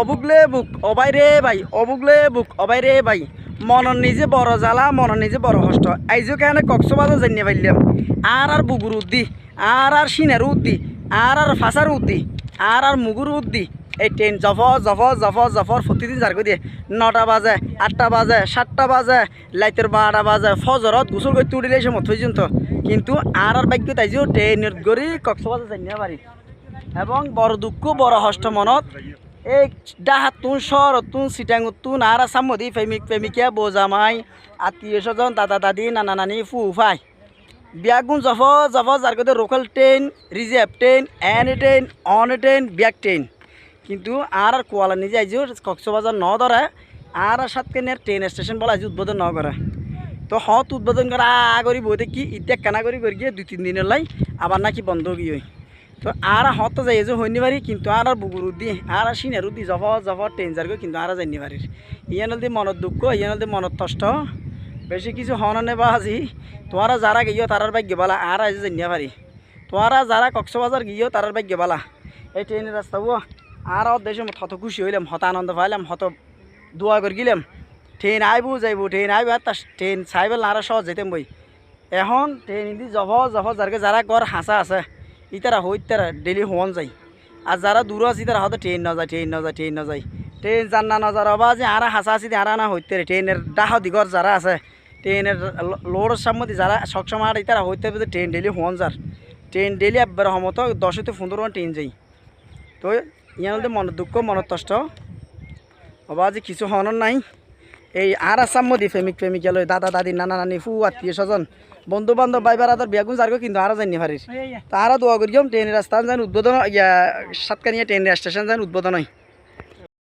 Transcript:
অবুগলে বুক, অবাই রে ভাই অবুগলে বুক, অবাই রে ভাই। মনের নিজে বড় জ্বালা মনের নিজে বড় কষ্ট। আইজো কেন কক্সবাজার জানিয়ে পাইলাম আর আর বুগুর উদ্দি, আর আর সিনের উদ্দি, আর আর ফাঁসার উদ্দি, আর আর মুগুর উদ্দি। এই ট্রেন জফর জফর জফর জফর প্রতিদিন যার করে দিয়ে নটা বাজে, আটটা বাজে, সাতটা বাজে লাইতের বারোটা বাজে, ফজরত গোসল করতে উঠিলে সে মত পর্যন্ত কিন্তু আর আর বাক্য তাইজো ট্রেনের গড়ি কক্সবাজার জানিয়ে পারি এবং বড় দুঃখ, বড় হষ্ট মনত এই ডাহাত তুন শহর, তুন সিটাং তুন আর সামদি প্রেমিক প্রেমিকা বোজামাই আত্মীয় স্বজন দাদা, দাদি, নানা, নানি, ফু, ফাই। বিয়াগুন জফ জফ যার কথা local train reserve train N train on train back train কিন্তু আর আর কোয়ালা নিজে আইজ কক্সবাজার ন ধরে আর আর সাতকে নিয়ে ট্রেন স্টেশন বলা আজ উদ্বোধন ন করে তো হত উদ্বোধন করা আগরি বইতে কি ইত্যা কেনা করি করি গিয়ে দুই, তিন দিনের লাই আবার নাকি বন্ধ গিয়ে তো আর হত যাই যে হইনি পারি কিন্তু আর আর বুগুর উদ্দি, আর আর সিনের উদ্দি জফ জফ ট্রেন যার গো কিন্তু আর যাইনি পারি ইয়ান দি মনত দুঃখ, ইয়ান দি মনত কষ্ট। বেশি কিছু হন নেবা আজি। তোমারা যারা গিয়েও তারার বাইক গেবালা আর আজ জানিয়া পারি তোমারা যারা কক্সবাজার গিয়েও তারার বাইক গেবালা এই ট্রেনের রাস্তা ও আর দেশে হত খুশি হইলাম, হত আনন্দ পাইলাম, হত দোয়া করে গেলাম। ট্রেন আইবো, যাইব, ট্রেন আইব, আর তার ট্রেন চাইবেল না, আর সহজ যেতাম বই। এখন ট্রেন ইন্দি জফ জফ, যারকে যারা ঘর হাসা আছে। ইতারা হই তারা ডেলি হন যায়। আর যারা দূর আছে তারা হয়তো ট্রেন না যায় ট্রেন না যায় ট্রেন না যায়। ট্রেন জান না নজার বা যে আরা হাসা আছে আরা না হইতে ট্রেনের ডাহ দিগর যারা আছে ট্রেনের লোডের সামনে যারা সবসময় আর ইতারা হইতে হবে ট্রেন ডেলি হন যার। ট্রেন ডেলি একবার সমত দশ হইতে পনেরো ট্রেন যাই তো ইয়ান মন দুঃখ মনত কষ্ট। বাবা যে কিছু হনর নাই। এই আর আসাম মধ্যে প্রেমিক প্রেমিকা লই দাদা দাদি নানা নানি ফু আত্মীয় স্বজন বন্ধু বান্ধব ভাই বেড়াদার বিয়াগুন যারগো কিন্তু আরও যাইনি পারিস তারা দোয়া করি ট্রেনের রাস্তা যান উদ্বোধন ইয়া সাতকানিয়া ট্রেন স্টেশন যান উদ্বোধন হয়।